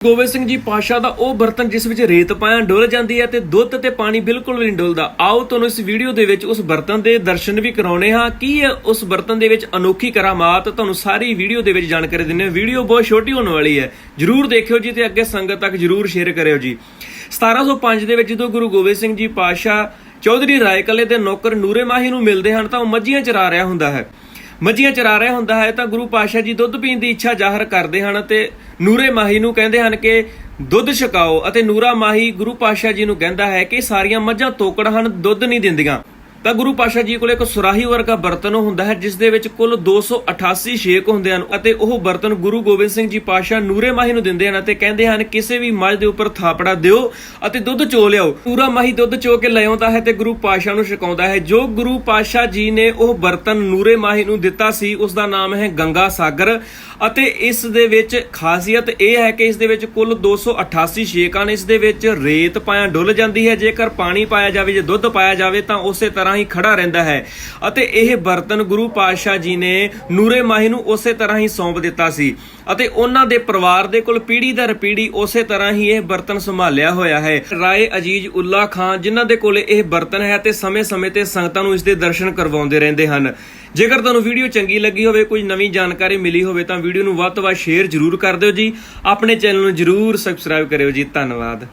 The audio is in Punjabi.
ਗੋਬਿੰਦ ਸਿੰਘ ਜੀ ਪਾਸ਼ਾ ਦਾ ਉਹ ਬਰਤਨ ਜਿਸ ਵਿੱਚ ਰੇਤ ਪਾਇਆ ਡੁੱਲ ਜਾਂਦੀ ਹੈ ਤੇ ਦੁੱਧ ਤੇ ਪਾਣੀ ਬਿਲਕੁਲ ਵੀ ਨਹੀਂ ਡੁੱਲਦਾ। ਆਓ ਤੁਹਾਨੂੰ ਇਸ ਵੀਡੀਓ ਦੇ ਵਿੱਚ ਉਸ ਬਰਤਨ ਦੇ ਦਰਸ਼ਨ ਵੀ ਕਰਾਉਣੇ ਹਾਂ। ਕੀ ਹੈ ਉਸ ਬਰਤਨ ਦੇ ਵਿੱਚ ਅਨੋਖੀ ਕਰਾਮਾਤ? ਤੁਹਾਨੂੰ ਸਾਰੀ ਵੀਡੀਓ ਦੇ ਵਿੱਚ ਜਾਣਕਾਰੀ ਦਿੰਨੇ ਵੀਡੀਓ ਬਹੁਤ ਛੋਟੀ ਹੋਣ ਵਾਲੀ ਹੈ। ਜਰੂਰ ਦੇਖਿਓ ਜੀ ਤੇ ਅੱਗੇ ਸੰਗਤ ਤੱਕ ਜਰੂਰ ਸ਼ੇਅਰ ਕਰਿਓ ਜੀ। 1705 ਦੇ ਵਿੱਚ ਜਦੋਂ ਗੁਰੂ ਗੋਬਿੰਦ ਸਿੰਘ ਜੀ ਪਾਸ਼ਾ ਚੌਧਰੀ ਰਾਏਕਲੇ ਦੇ ਨੌਕਰ ਨੂਰੇ ਮਾਹੀ ਨੂੰ ਮਿਲਦੇ ਹਨ ਤਾਂ ਉਹ ਮੱਝੀਆਂ ਚਰਾ ਰਿਹਾ ਹੁੰਦਾ ਹੈ। ਮੱਝੀਆਂ ਚਰਾ ਰਿਹਾ ਹੁੰਦਾ ਹੈ ਤਾਂ ਗੁਰੂ ਪਾਸ਼ਾ ਜੀ ਦੁੱਧ ਪੀਣ ਦੀ ਇੱਛਾ ਜ਼ਾਹਰ ਕਰਦੇ ਹਨ ਤੇ ਨੂਰੇ ਮਾਹੀ ਨੂੰ ਕਹਿੰਦੇ ਹਨ ਕਿ ਦੁੱਧ ਛਕਾਓ ਅਤੇ ਨੂਰਾ ਮਾਹੀ ਗੁਰੂ ਪਾਸ਼ਾ ਜੀ ਨੂੰ ਕਹਿੰਦਾ ਹੈ ਕਿ ਸਾਰੀਆਂ ਮੱਝਾਂ ਤੋਕੜ ਹਨ, ਦੁੱਧ ਨਹੀਂ ਦਿੰਦੀਆਂ। ਤਾਂ ਗੁਰੂ ਪਾਸ਼ਾ ਜੀ ਕੋਲ ਇੱਕ ਸੁਰਾਹੀ ਵਰਗਾ ਬਰਤਨ ਹੁੰਦਾ ਹੈ, ਜਿਸ ਦੇ ਵਿੱਚ ਕੁੱਲ 288 ਛੇਕ ਹੁੰਦੇ ਹਨ ਅਤੇ ਉਹ ਬਰਤਨ ਗੁਰੂ ਗੋਬਿੰਦ ਸਿੰਘ ਜੀ ਪਾਸ਼ਾ ਨੂਰੇ ਮਾਹੀ ਨੂੰ ਦਿੰਦੇ ਹਨ ਅਤੇ ਕਹਿੰਦੇ ਹਨ, ਕਿਸੇ ਵੀ ਮੱਝ ਦੇ ਉੱਪਰ ਥਾਪੜਾ ਦਿਓ ਅਤੇ ਦੁੱਧ ਚੋ ਲਿਆਓ। ਨੂਰਾ ਮਾਹੀ ਦੁੱਧ ਚੋ ਕੇ ਲੈ ਆਉਂਦਾ ਹੈ ਤੇ ਗੁਰੂ ਪਾਸ਼ਾ ਨੂੰ ਛਕਾਉਂਦਾ ਹੈ। ਜੋ ਗੁਰੂ ਪਾਸ਼ਾ ਜੀ ਨੇ ਉਹ ਬਰਤਨ ਨੂਰੇ ਮਾਹੀ ਨੂੰ ਦਿੱਤਾ ਸੀ, ਉਸ ਦਾ ਨਾਮ ਹੈ ਗੰਗਾ ਸਾਗਰ ਅਤੇ ਇਸ ਦੇ ਵਿੱਚ ਖਾਸੀਅਤ ਇਹ ਹੈ ਕਿ ਇਸ ਦੇ ਵਿੱਚ ਕੁੱਲ 288 ਛੇਕਾਂ ਨੇ ਇਸ ਦੇ ਵਿੱਚ ਰੇਤ ਪਾਇਆ ਡੁੱਲ ਜਾਂਦੀ ਹੈ। ਜੇਕਰ ਪਾਣੀ ਪਾਇਆ ਜਾਵੇ, ਜੇ ਦੁੱਧ ਪਾਇਆ ਜਾਵੇ, ਤਾਂ ਉਸੇ ਤਰ੍ਹਾਂ ਹੀ ਖੜਾ ਰਹਿੰਦਾ ਹੈ ਅਤੇ ਇਹ ਬਰਤਨ ਗੁਰੂ ਪਾਤਸ਼ਾਹ ਜੀ ਨੇ ਨੂਰੇ ਮਾਹੀ ਨੂੰ ਉਸੇ ਤਰ੍ਹਾਂ ਹੀ ਸੌਂਪ ਦਿੱਤਾ ਸੀ ਅਤੇ ਉਹਨਾਂ ਦੇ ਪਰਿਵਾਰ ਦੇ ਕੋਲ ਪੀੜ੍ਹੀ ਦਰ ਪੀੜ੍ਹੀ ਉਸੇ ਤਰ੍ਹਾਂ ਹੀ ਇਹ ਬਰਤਨ ਸੰਭਾਲਿਆ ਹੋਇਆ ਹੈ। ਰਾਏ ਅਜੀਜ਼ ਉੱਲਾ ਖਾਨ ਜਿਨ੍ਹਾਂ ਦੇ ਕੋਲ ਇਹ ਬਰਤਨ ਹੈ ਤੇ ਸਮੇਂ-ਸਮੇਂ ਤੇ ਸੰਗਤਾਂ ਨੂੰ ਇਸ ਦੇ ਦਰਸ਼ਨ ਕਰਵਾਉਂਦੇ ਰਹਿੰਦੇ ਹਨ। ਜੇਕਰ ਤੁਹਾਨੂੰ ਵੀਡੀਓ ਚੰਗੀ ਲੱਗੀ ਹੋਵੇ ਕੋਈ ਨਵੀਂ ਜਾਣਕਾਰੀ ਮਿਲੀ ਹੋਵੇ ਤਾਂ ਵੀਡੀਓ ਨੂੰ ਵੱਧ ਤੋਂ ਵੱਧ ਸ਼ੇਅਰ ਜ਼ਰੂਰ ਕਰ ਦਿਓ ਜੀ। ਆਪਣੇ ਚੈਨਲ ਨੂੰ ਜ਼ਰੂਰ ਸਬਸਕ੍ਰਾਈਬ ਕਰਿਓ ਜੀ। ਧੰਨਵਾਦ।